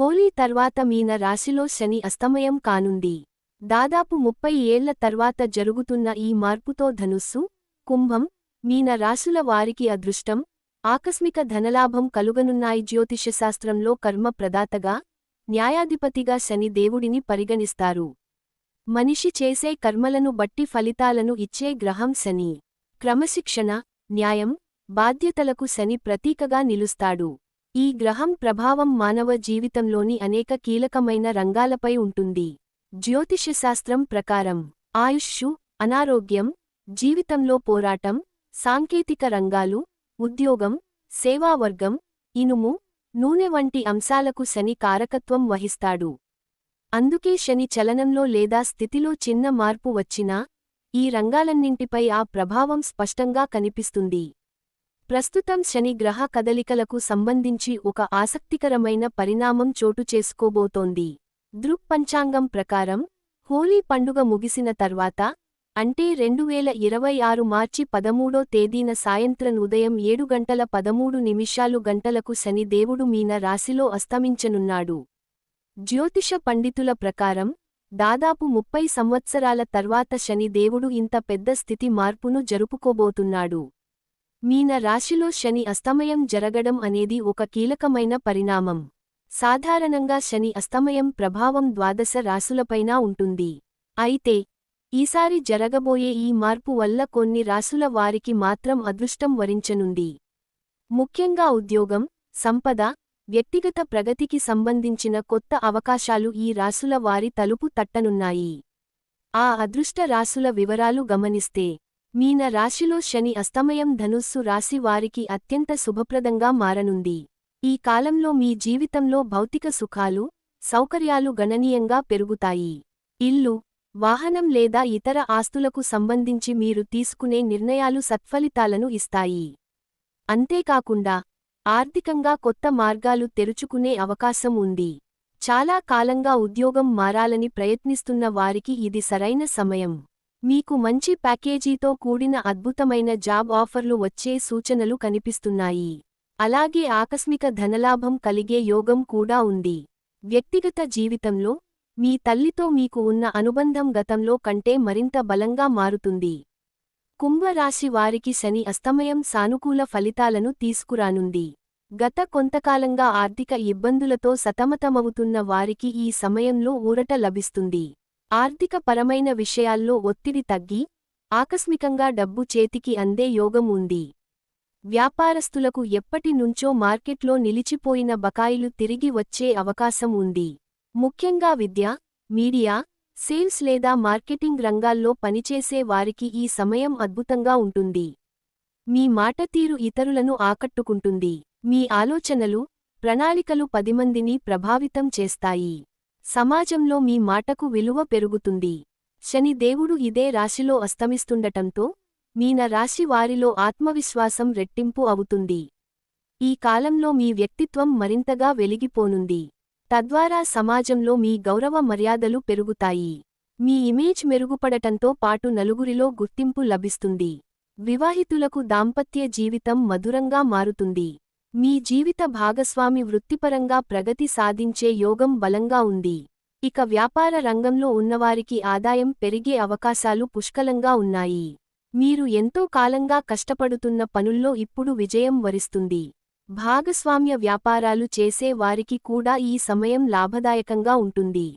హోలీ తర్వాత మీన రాశిలో శని అస్తమయం కానుంది. దాదాపు ముప్పై ఏళ్ళ తర్వాత జరుగుతున్న ఈ మార్పుతో ధనుస్సు కుంభం మీన రాశుల వారికి అదృష్టం ఆకస్మిక ధనలాభం కలుగనున్నాయి. జ్యోతిషశాస్త్రంలో కర్మ ప్రదాతగా న్యాయాధిపతిగా శని దేవుడిని పరిగణిస్తారు. మనిషి చేసే కర్మలను బట్టి ఫలితాలను ఇచ్చే గ్రహం శని. క్రమశిక్షణ న్యాయం బాధ్యతలకు శని ప్రతీకగా నిలుస్తాడు. ఈ గ్రహం ప్రభావం మానవ జీవితంలోని అనేక కీలకమైన రంగాలపై ఉంటుంది. జ్యోతిషశాస్త్రం ప్రకారం ఆయుష్షు అనారోగ్యం జీవితంలో పోరాటం సాంకేతిక రంగాలు ఉద్యోగం సేవావర్గం ఇనుము నూనె వంటి అంశాలకు శని కారకత్వం వహిస్తాడు. అందుకే శని చలనంలో లేదా స్థితిలో చిన్న మార్పు వచ్చినా ఈ రంగాలన్నింటిపై ఆ ప్రభావం స్పష్టంగా కనిపిస్తుంది. ప్రస్తుతం శని గ్రహ కదలికలకు సంబంధించి ఒక ఆసక్తికరమైన పరిణామం చోటు చేసుకోబోతోంది. దృక్ పంచాంగం ప్రకారం హోలీ పండుగ ముగిసిన తర్వాత అంటే రెండువేల ఇరవై ఆరు మార్చి పదమూడో తేదీన సాయంత్రం ఉదయం ఏడు గంటల పదమూడు నిమిషాలు గంటలకు శని దేవుడు మీన రాశిలో అస్తమించనున్నాడు. జ్యోతిష పండితుల ప్రకారం దాదాపు ముప్పై సంవత్సరాల తర్వాత శని దేవుడు ఇంత పెద్ద స్థితి మార్పును జరుపుకోబోతున్నాడు. మీన రాశిలో శని అస్తమయం జరగడం అనేది ఒక కీలకమైన పరిణామం. సాధారణంగా శని అస్తమయం ప్రభావం ద్వాదశ రాసులపైనా ఉంటుంది. అయితే ఈసారి జరగబోయే ఈ మార్పు వల్ల కొన్ని రాసుల వారికి మాత్రం అదృష్టం వరించనుంది. ముఖ్యంగా ఉద్యోగం సంపద వ్యక్తిగత ప్రగతికి సంబంధించిన కొత్త అవకాశాలు ఈ రాసుల వారి తలుపు తట్టనున్నాయి. ఆ అదృష్ట రాసుల వివరాలు గమనిస్తే మీన రాశిలో శని అస్తమయం ధనుస్సు రాశి వారికి అత్యంత శుభప్రదంగా మారనుంది. ఈ కాలంలో మీ జీవితంలో భౌతిక సుఖాలు సౌకర్యాలు గణనీయంగా పెరుగుతాయి. ఇల్లు వాహనం లేదా ఇతర ఆస్తులకు సంబంధించి మీరు తీసుకునే నిర్ణయాలు సత్ఫలితాలను ఇస్తాయి. అంతేకాకుండా ఆర్థికంగా కొత్త మార్గాలు తెరుచుకునే అవకాశం ఉంది. చాలా కాలంగా ఉద్యోగం మారాలని ప్రయత్నిస్తున్న వారికి ఇది సరైన సమయం. మీకు మంచి ప్యాకేజీతో కూడిన అద్భుతమైన జాబ్ ఆఫర్లు వచ్చే సూచనలు కనిపిస్తున్నాయి. అలాగే ఆకస్మిక ధనలాభం కలిగే యోగం కూడా ఉంది. వ్యక్తిగత జీవితంలో మీ తల్లితో మీకు ఉన్న అనుబంధం గతంలో కంటే మరింత బలంగా మారుతుంది. కుంభరాశి వారికి శని అస్తమయం సానుకూల ఫలితాలను తీసుకురానుంది. గత కొంతకాలంగా ఆర్థిక ఇబ్బందులతో సతమతమవుతున్న వారికి ఈ సమయంలో ఊరట లభిస్తుంది. ఆర్థిక పరమైన విషయాల్లో ఒత్తిడి తగ్గి ఆకస్మికంగా డబ్బు చేతికి అందే యోగం ఉంది. వ్యాపారస్తులకు ఎప్పటి నుంచో మార్కెట్లో నిలిచిపోయిన బకాయిలు తిరిగి వచ్చే అవకాశం ఉంది. ముఖ్యంగా విద్య మీడియా సేల్స్ లేదా మార్కెటింగ్ రంగాల్లో పనిచేసే వారికి ఈ సమయం అద్భుతంగా ఉంటుంది. మీ మాటతీరు ఇతరులను ఆకట్టుకుంటుంది. మీ ఆలోచనలు ప్రణాళికలు పదిమందిని ప్రభావితం చేస్తాయి. సమాజంలో మీ మాటకు విలువ పెరుగుతుంది. శని దేవుడు ఇదే రాశిలో అస్తమిస్తుండటంతో మీన రాశి వారిలో ఆత్మవిశ్వాసం రెట్టింపు అవుతుంది. ఈ కాలంలో మీ వ్యక్తిత్వం మరింతగా వెలిగిపోనుంది. తద్వారా సమాజంలో మీ గౌరవ మర్యాదలు పెరుగుతాయి. మీ ఇమేజ్ మెరుగుపడటంతో పాటు నలుగురిలో గుర్తింపు లభిస్తుంది. వివాహితులకు దాంపత్య జీవితం మధురంగా మారుతుంది. మీ జీవిత భాగస్వామి వృత్తిపరంగా ప్రగతి సాధించే యోగం బలంగా ఉంది. ఇక వ్యాపార రంగంలో ఉన్నవారికి ఆదాయం పెరిగే అవకాశాలు పుష్కలంగా ఉన్నాయి. మీరు ఎంతో కాలంగా కష్టపడుతున్న పనుల్లో ఇప్పుడు విజయం వరిస్తుంది. భాగస్వామ్య వ్యాపారాలు చేసే వారికి కూడా ఈ సమయం లాభదాయకంగా ఉంటుంది.